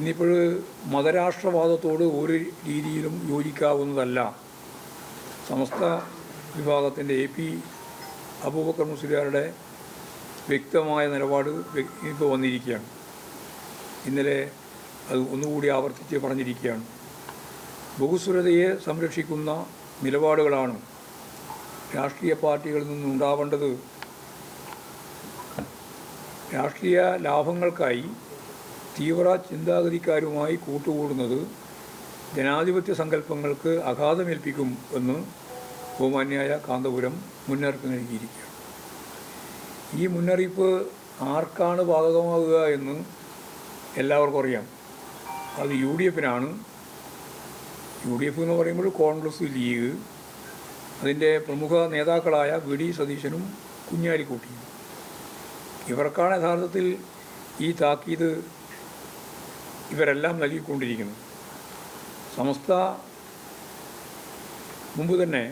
ഇന്നിപ്പോൾ മതരാഷ്ട്രവാദത്തോട് ഒരു രീതിയിലും യോജിക്കാവുന്നതല്ല. സമസ്ത വിഭാഗത്തിന്റെ എ പി അബൂബക്കർ മുസ്ലിയാരുടെ വ്യക്തമായ നിലപാട് ഇപ്പോൾ വന്നിരിക്കുകയാണ്. ഇന്നലെ അത് ഒന്നുകൂടി ആവർത്തിച്ച് പറഞ്ഞിരിക്കുകയാണ്. ബഹുസ്വരതയെ സംരക്ഷിക്കുന്ന നിലപാടുകളാണ് രാഷ്ട്രീയ പാർട്ടികളിൽ നിന്നുണ്ടാവേണ്ടത് രാഷ്ട്രീയ ലാഭങ്ങൾക്കായി തീവ്ര ചിന്താഗതിക്കാരുമായി കൂട്ടുകൂടുന്നത് ജനാധിപത്യ സങ്കല്പങ്ങൾക്ക് അഘാതമേൽപ്പിക്കും എന്ന് ബഹുമാന്യായ കാന്തപുരം മുന്നറിയിപ്പ് നൽകിയിരിക്കുകയാണ്. ഈ മുന്നറിയിപ്പ് ആർക്കാണ് ബാധകമാകുക എന്ന് എല്ലാവർക്കും അറിയാം. അത് യു ഡി എഫിനാണ് യു ഡി എഫ് എന്ന് പറയുമ്പോൾ കോൺഗ്രസ് ലീഗ്. അതിന്റെ പ്രമുഖ നേതാക്കളായ വി ഡി സതീശനും കുഞ്ഞാലിക്കുട്ടിയും. ഇവർക്കാണ് യഥാർത്ഥത്തിൽ ഈ താക്കീത് ഇവരെല്ലാം നൽകിക്കൊണ്ടിരിക്കുന്നു. സമസ്ത മുമ്പ് തന്നെ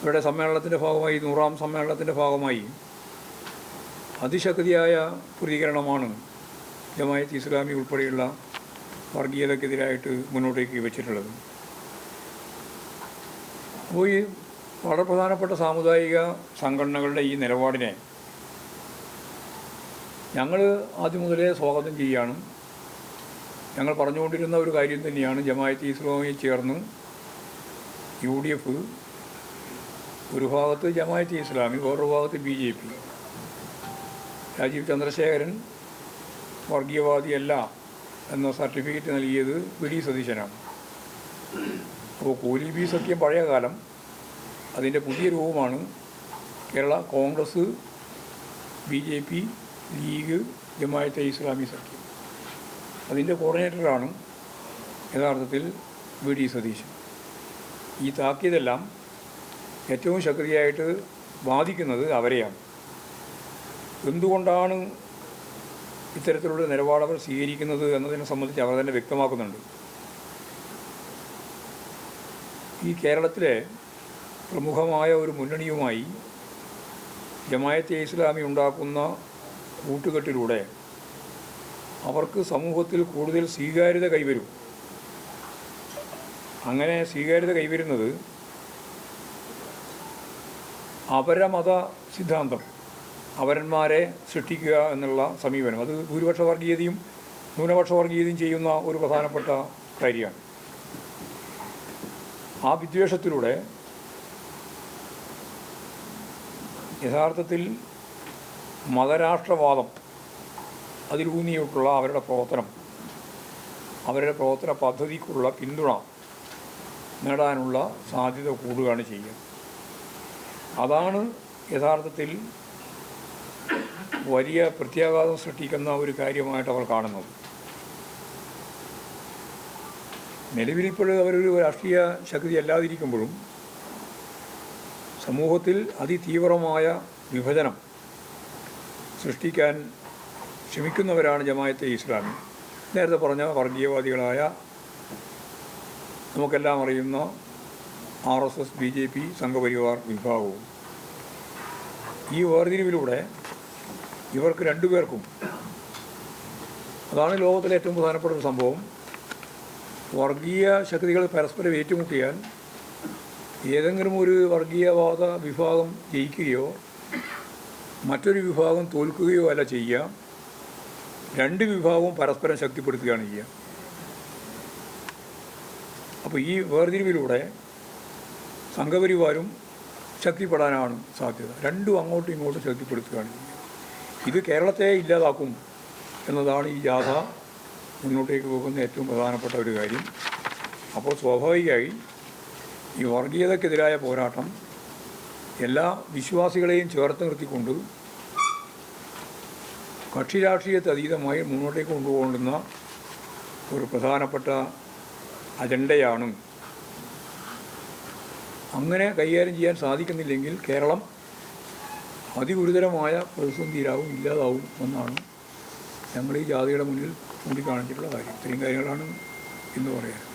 ഇവിടെ സമ്മേളനത്തിന്റെ ഭാഗമായി നൂറാം സമ്മേളനത്തിന്റെ ഭാഗമായി അതിശക്തിയായ പ്രതികരണമാണ് ജമായത്ത് ഇസ്ലാമി ഉൾപ്പെടെയുള്ള വർഗീയതക്കെതിരായിട്ട് മുന്നോട്ടേക്ക് വെച്ചിട്ടുള്ളത്. അപ്പോൾ ഈ വളരെ പ്രധാനപ്പെട്ട സാമുദായിക സംഘടനകളുടെ ഈ നിലപാടിനെ ഞങ്ങൾ ആദ്യം മുതലേ സ്വാഗതം ചെയ്യുകയാണ്. ഞങ്ങൾ പറഞ്ഞുകൊണ്ടിരുന്ന ഒരു കാര്യം തന്നെയാണ്. ജമായത്ത് ഇസ്ലാമിയെ ചേർന്ന്. യു ഡി എഫ് ഒരു ഭാഗത്ത് ജമായത്ത് ഇസ്ലാമി വേറൊരു ഭാഗത്ത് B J P Rajeev Chandrasekhar വർഗീയവാദിയല്ല എന്ന സർട്ടിഫിക്കറ്റ് നൽകിയത് വി ഡി സതീശനാണ്. അപ്പോൾ കോലി ബി സഖ്യം പഴയ കാലം. അതിന്റെ പുതിയ രൂപമാണ് Kerala Congress B J P League Jamaat Islami സഖ്യം. അതിന്റെ കോർഡിനേറ്ററാണ് യഥാർത്ഥത്തിൽ വി ഡി സതീശൻ. ഈ താക്കീതെല്ലാം ഏറ്റവും ശക്തിയായിട്ട് ബാധിക്കുന്നത് അവരെയാണ്. എന്തുകൊണ്ടാണ് ഇത്തരത്തിലുള്ള നിലപാട് അവർ സ്വീകരിക്കുന്നത് എന്നതിനെ സംബന്ധിച്ച് അവർ തന്നെ വ്യക്തമാക്കുന്നുണ്ട്. ഈ കേരളത്തിലെ പ്രമുഖമായ ഒരു മുന്നണിയുമായി ജമായത്തെ ഇസ്ലാമി ഉണ്ടാക്കുന്ന കൂട്ടുകെട്ടിലൂടെ അവർക്ക് സമൂഹത്തിൽ കൂടുതൽ സ്വീകാര്യത കൈവരും. അങ്ങനെ സ്വീകാര്യത കൈവരുന്നത് അപരമത സിദ്ധാന്തം അവരന്മാരെ സൃഷ്ടിക്കുക എന്നുള്ള സമീപനം. അത് ഭൂരിപക്ഷ വർഗീയതയും ന്യൂനപക്ഷ വർഗീയതയും ചെയ്യുന്ന ഒരു പ്രധാനപ്പെട്ട കാര്യമാണ്. ആ വിദ്വേഷത്തിലൂടെ യഥാർത്ഥത്തിൽ മതരാഷ്ട്രവാദം അതിലൂന്നിയിട്ടുള്ള അവരുടെ പ്രവർത്തനം. അവരുടെ പ്രവർത്തന പദ്ധതിക്കുള്ള പിന്തുണ നേടാനുള്ള സാധ്യത കൂടുകയാണ് ചെയ്യുക. അതാണ് യഥാർത്ഥത്തിൽ വലിയ പ്രത്യാഘാതം സൃഷ്ടിക്കുന്ന ഒരു കാര്യമായിട്ട് അവർ കാണുന്നത്. നിലവിലിപ്പോൾ അവരൊരു രാഷ്ട്രീയ ശക്തി അല്ലാതിരിക്കുമ്പോഴും സമൂഹത്തിൽ അതിതീവ്രമായ വിഭജനം സൃഷ്ടിക്കാൻ ശ്രമിക്കുന്നവരാണ് ജമായത്തെ ഇസ്ലാമി. നേരത്തെ പറഞ്ഞ വർഗീയവാദികളായ നമുക്കെല്ലാം അറിയുന്ന R S S B J P Sangh Parivar വിഭാഗവും. ഈ വേർതിരിവിലൂടെ ഇവർക്ക് രണ്ടുപേർക്കും അതാണ് ലോകത്തിലെ ഏറ്റവും പ്രധാനപ്പെട്ട ഒരു സംഭവം. വർഗീയ ശക്തികൾ പരസ്പരം ഏറ്റുമുട്ടിയാൽ ഏതെങ്കിലും ഒരു വർഗീയവാദ വിഭാഗം ജയിക്കുകയോ മറ്റൊരു വിഭാഗം തോൽക്കുകയോ അല്ല ചെയ്യുക. രണ്ട് വിഭാഗവും പരസ്പരം ശക്തിപ്പെടുത്തുകയാണ് ചെയ്യുക. അപ്പോൾ ഈ വേർതിരിവിലൂടെ സംഘപരിവാരും ശക്തിപ്പെടാനാണ് സാധ്യത. രണ്ടും അങ്ങോട്ടും ഇങ്ങോട്ടും ശക്തിപ്പെടുത്തുകയാണ് ഇത് കേരളത്തെ ഇല്ലാതാക്കും എന്നതാണ് ഈ ജാഥ മുന്നോട്ടേക്ക് പോകുന്ന ഏറ്റവും പ്രധാനപ്പെട്ട ഒരു കാര്യം. അപ്പോൾ സ്വാഭാവികമായി ഈ വർഗീയതക്കെതിരായ പോരാട്ടം എല്ലാ വിശ്വാസികളെയും ചേർത്ത് നിർത്തിക്കൊണ്ട് കക്ഷി രാഷ്ട്രീയത്തെ അതീതമായി മുന്നോട്ടേക്ക് കൊണ്ടുപോകുന്ന ഒരു പ്രധാനപ്പെട്ട അജണ്ടയാണ്. അങ്ങനെ കൈകാര്യം ചെയ്യാൻ സാധിക്കുന്നില്ലെങ്കിൽ കേരളം അതിഗുരുതരമായ പ്രതിസന്ധിയിലാവും ഇല്ലാതാവും എന്നാണ് ഞങ്ങൾ ഈ ജാതിയുടെ മുന്നിൽ ചൂണ്ടിക്കാണിച്ചിട്ടുള്ള കാര്യം. ഇത്രയും കാര്യങ്ങളാണ് ഇന്ന് പറയാൻ.